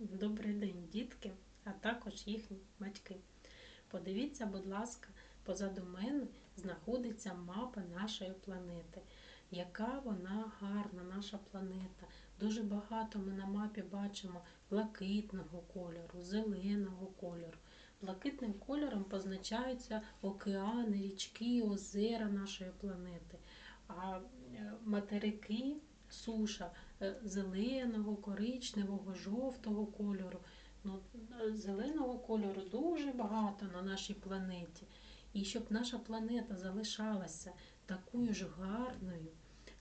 Добрий день, дітки, а також їхні батьки. Подивіться, будь ласка, позаду мене знаходиться мапа нашої планети. Яка вона гарна, наша планета. Дуже багато ми на мапі бачимо блакитного кольору, зеленого кольору. Блакитним кольором позначаються океани, річки, озера нашої планети. А е, материки, суша е, зеленого, коричневого, жовтого кольору. Ну, е, зеленого кольору дуже багато на нашій планеті. І щоб наша планета залишалася такою ж гарною,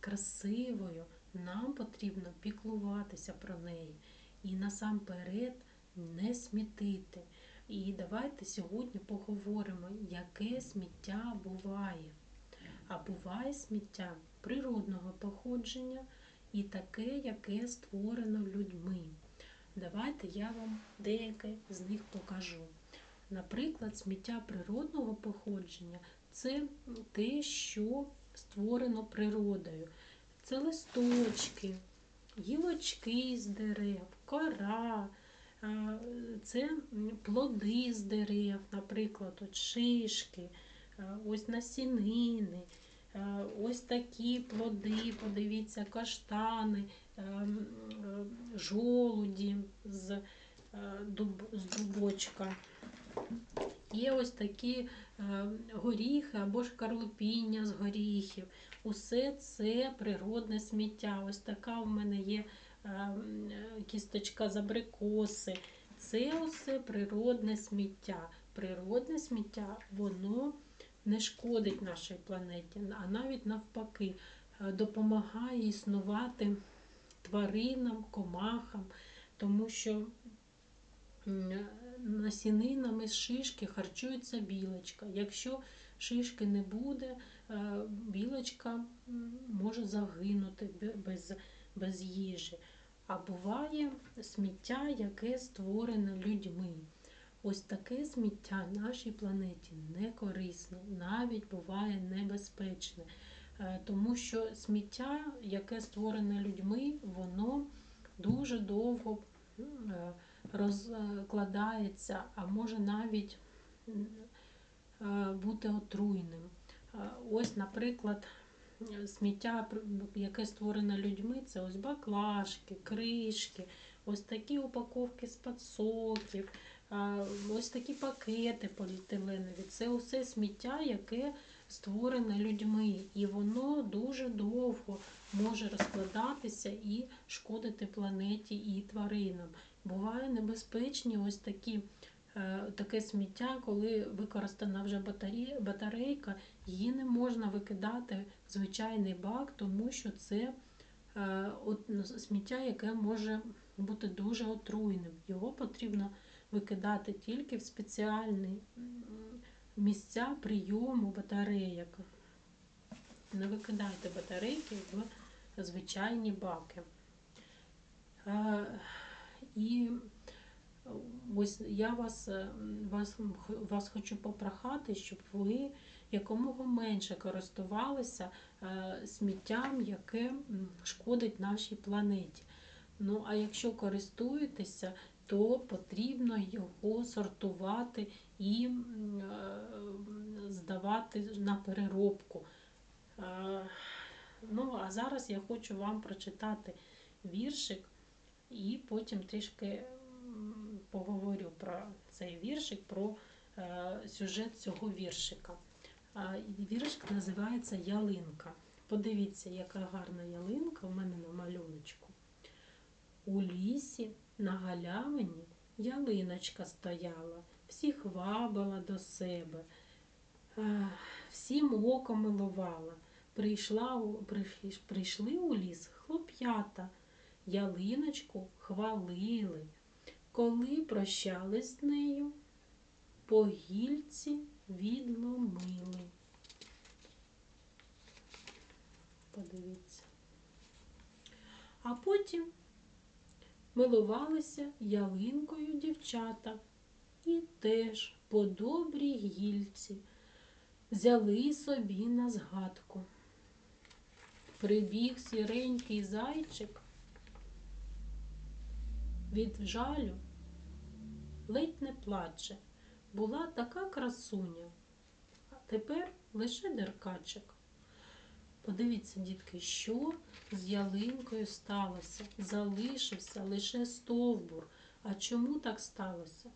красивою, нам потрібно піклуватися про неї. І насамперед не смітити. І давайте сьогодні поговоримо, яке сміття буває. А буває сміття природного походження і таке, яке створено людьми. Давайте я вам деяке з них покажу. Наприклад, сміття природного походження це те, що створено природою. Це листочки, гілочки з дерев, кора, це плоди з дерев, наприклад, от шишки, ось насінини, ось такі плоди, подивіться, каштани, жолуді з, дуб- з дубочка. Є ось такі горіхи або ж карлопіння з горіхів. Усе це природне сміття. Ось така в мене є кісточка з абрикоси. Це усе природне сміття. Природне сміття, воно не шкодить нашій планеті, а навіть навпаки е, допомагає існувати тваринам, комахам, тому що насінинами з шишки харчується білочка. Якщо шишки не буде, е, білочка може загинути без, без їжі. А буває сміття, яке створене людьми. Ось таке сміття нашій планеті не корисне, навіть буває небезпечне. Е, Тому що сміття, яке створене людьми, воно дуже довго е, розкладається, а може навіть е, бути отруйним. Ось, наприклад, сміття, яке створене людьми, це ось баклажки, кришки, ось такі упаковки з-під соків, е, ось такі пакети поліетиленові. Це усе сміття, яке створене людьми, і воно дуже довго може розкладатися і шкодити планеті і тваринам. Буває небезпечні ось такі. е, Таке сміття, коли використана вже батарейка, її не можна викидати в звичайний бак, тому що це е, ну, сміття, яке може бути дуже отруйним. Його потрібно викидати тільки в спеціальні місця прийому батарейок. Не викидайте батарейки в звичайні баки. І ось я вас, вас, вас хочу попрохати, щоб ви якомога менше користувалися е, сміттям, яке шкодить нашій планеті. Ну, а якщо користуєтеся, то потрібно його сортувати і е, здавати на переробку. Е, Ну, а зараз я хочу вам прочитати віршик і потім трішки поговорю про цей віршик, про е, сюжет цього віршика. Віршик називається Ялинка. Подивіться, яка гарна ялинка в мене на малюночку. У лісі на галявині ялиночка стояла, всіх вабила до себе, всім оком милувала. Прийшла, прийшли у ліс хлоп'ята, ялиночку хвалили. Коли прощались з нею, по гільці відломили. Подивіться. А потім милувалися ялинкою дівчата і теж по добрій гільці взяли собі на згадку. Прибіг сіренький зайчик від жалю ледь не плаче. Була така красуня, а тепер лише деркачик. Подивіться, дітки, що з ялинкою сталося. Залишився лише стовбур. А чому так сталося?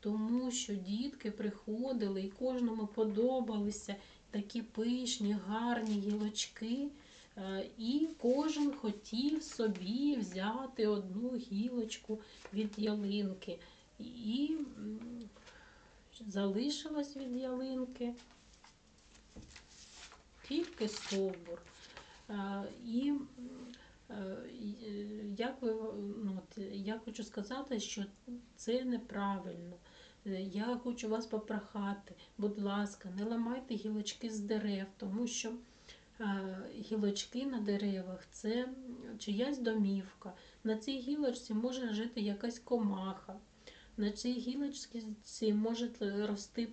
Тому що дітки приходили і кожному подобалися такі пишні, гарні гілочки. Е, І кожен хотів собі взяти одну гілочку від ялинки. І м, залишилось від ялинки тільки стовбур. Е, І е, е, як ви, ну, я хочу сказати, що це неправильно. Я хочу вас попрохати, будь ласка, не ламайте гілочки з дерев, тому що гілочки на деревах це чиясь домівка. На цій гілочці може жити якась комаха. На цій гілочці може рости е,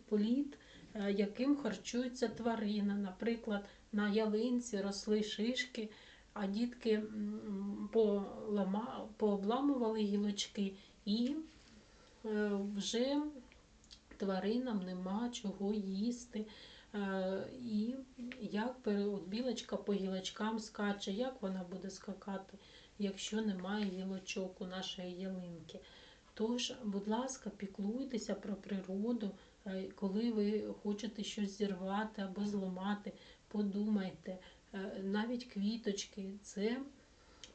яким харчується тварина. Наприклад, на ялинці росли шишки, а дітки пообламували гілочки і е, вже тваринам нема чого їсти. Е, І як білочка по гілочкам скаче, як вона буде скакати, якщо немає гілочок у нашої ялинки. Тож, будь ласка, піклуйтеся про природу, Е, коли ви хочете щось зірвати або зламати, подумайте, Е, навіть квіточки це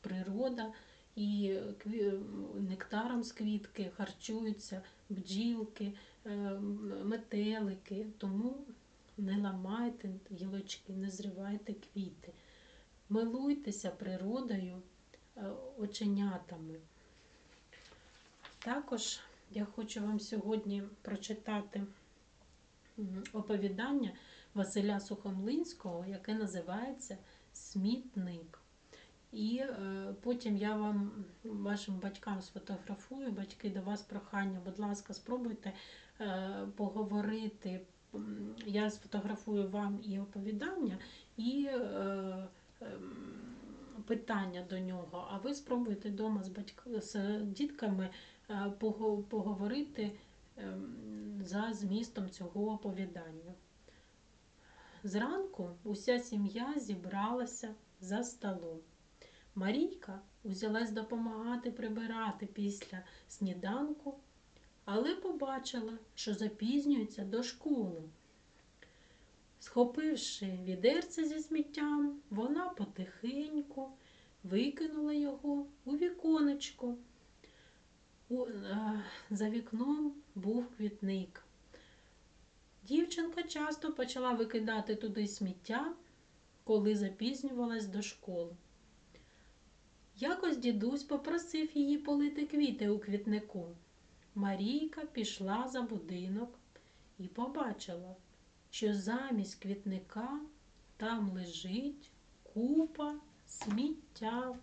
природа, і нектаром з квітки харчуються бджілки, е, метелики. Тому не ламайте гілочки, не зривайте квіти. Милуйтеся природою е, оченятами. Також я хочу вам сьогодні прочитати оповідання Василя Сухомлинського, яке називається Смітник. І е, потім я вам, вашим батькам сфотографую, батьки до вас прохання, будь ласка, спробуйте е, поговорити. Я сфотографую вам і оповідання, і е, ем, питання до нього. А ви спробуйте вдома з, батьк... з дітками е, поговорити ем, за змістом цього оповідання. Зранку уся сім'я зібралася за столом. Марійка узялась допомагати прибирати після сніданку, але побачила, що запізнюється до школи. Схопивши відерце зі сміттям, вона потихеньку викинула його у віконечко. У, е, за вікном був квітник. Дівчинка часто почала викидати туди сміття, коли запізнювалась до школи. Якось дідусь попросив її полити квіти у квітнику. Марійка пішла за будинок і побачила, що замість квітника там лежить купа сміття.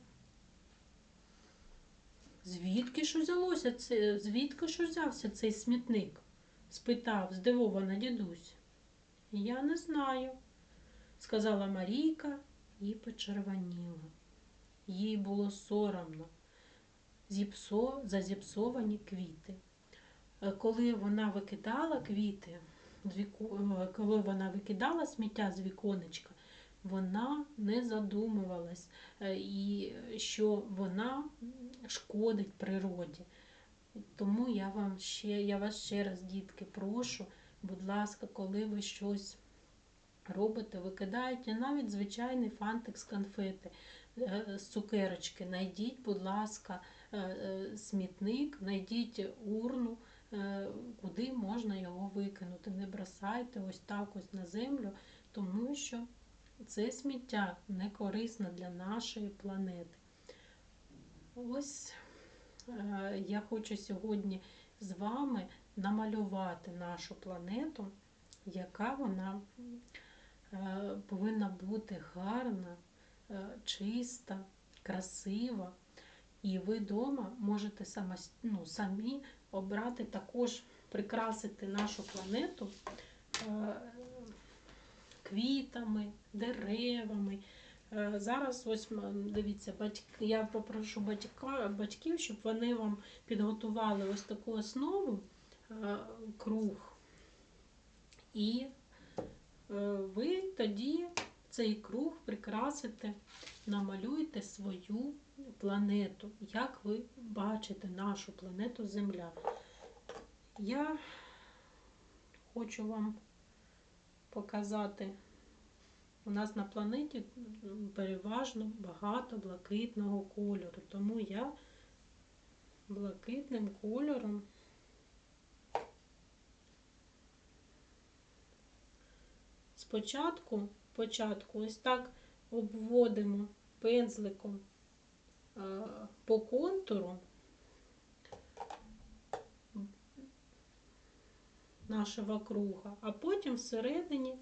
Звідки ж узялося це, звідки ж узявся цей смітник? спитав здивована дідусь. Я не знаю, сказала Марійка і почервоніла. Їй було соромно зіпсо, за зіпсовані квіти. Е, Коли вона викидала квіти, коли вона викидала сміття з віконечка, вона не задумувалась, е, і що вона шкодить природі. Тому я вам ще, я вас ще раз, дітки, прошу, будь ласка, коли ви щось робите, викидаєте навіть звичайний фантик з конфети, е, з цукерочки. Найдіть, будь ласка, е, е, смітник, найдіть урну, е, куди можна його викинути. Не бросайте ось так ось на землю, тому що це сміття не корисне для нашої планети. Ось е, я хочу сьогодні з вами намалювати нашу планету, яка вона е, повинна бути гарна, е, чиста, красива. І ви вдома можете ну, самі обрати також прикрасити нашу планету е, квітами, деревами, Е, Зараз ось дивіться, батьки, я попрошу батька, батьків, щоб вони вам підготували ось таку основу е, круг. І ви тоді цей круг прикрасите, намалюєте свою планету, як ви бачите нашу планету Земля. Я хочу вам показати. У нас на планеті переважно багато блакитного кольору, тому я блакитним кольором спочатку, початку ось так обводимо пензликом по контуру нашого круга, а потім всередині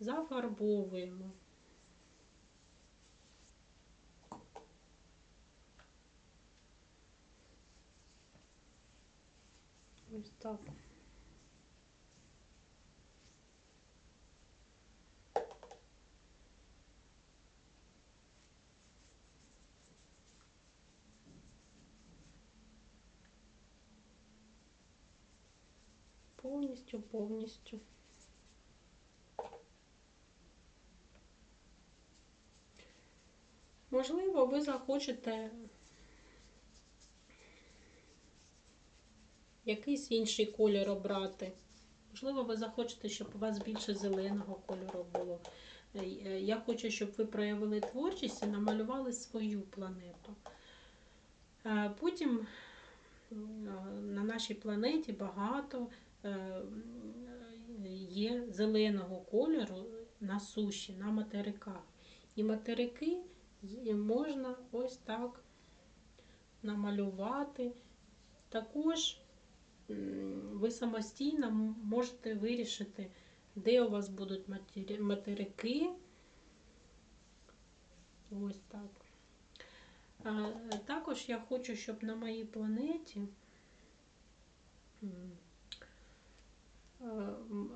зафарбовуємо. Ось так. Повністю, повністю. Можливо, ви захочете якийсь інший колір обрати. Можливо, ви захочете, щоб у вас більше зеленого кольору було. Е, Я хочу, щоб ви проявили творчість і намалювали свою планету. Е, Потім на нашій планеті багато є зеленого кольору на суші, на материках. І материки можна ось так намалювати. Також ви самостійно можете вирішити, де у вас будуть материки. Ось так. Також я хочу, щоб на моїй планеті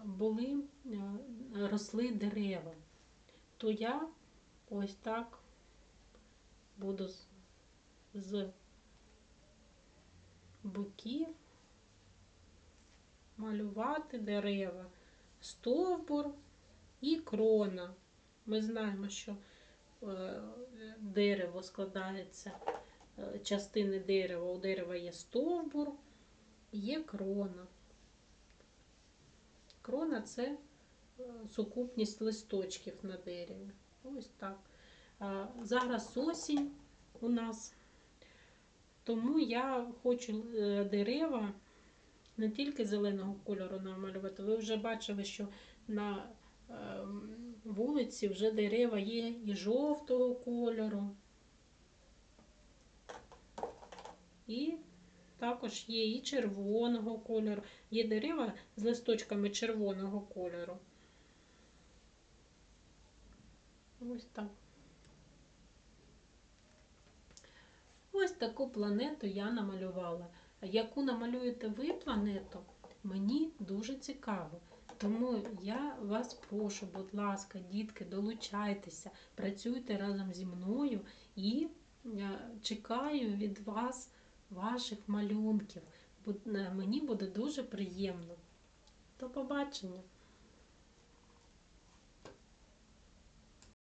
були, е, росли дерева. То я ось так буду з, з боків малювати дерева, стовбур і крона. Ми знаємо, що е, дерево складається, е, частини дерева. У дерева є стовбур, є крона. Крона це е, сукупність листочків на дереві. Ось так. Зараз осінь у нас, тому я хочу е, дерева не тільки зеленого кольору намалювати. Ви вже бачили, що на ем, вулиці вже дерева є і жовтого кольору. І також є і червоного кольору. Є дерева з листочками червоного кольору. Ось так. Ось таку планету я намалювала. Яку намалюєте ви планету, мені дуже цікаво. Тому я вас прошу, будь ласка, дітки, долучайтеся, працюйте разом зі мною і е, чекаю від вас ваших малюнків. Мені буде дуже приємно. До побачення!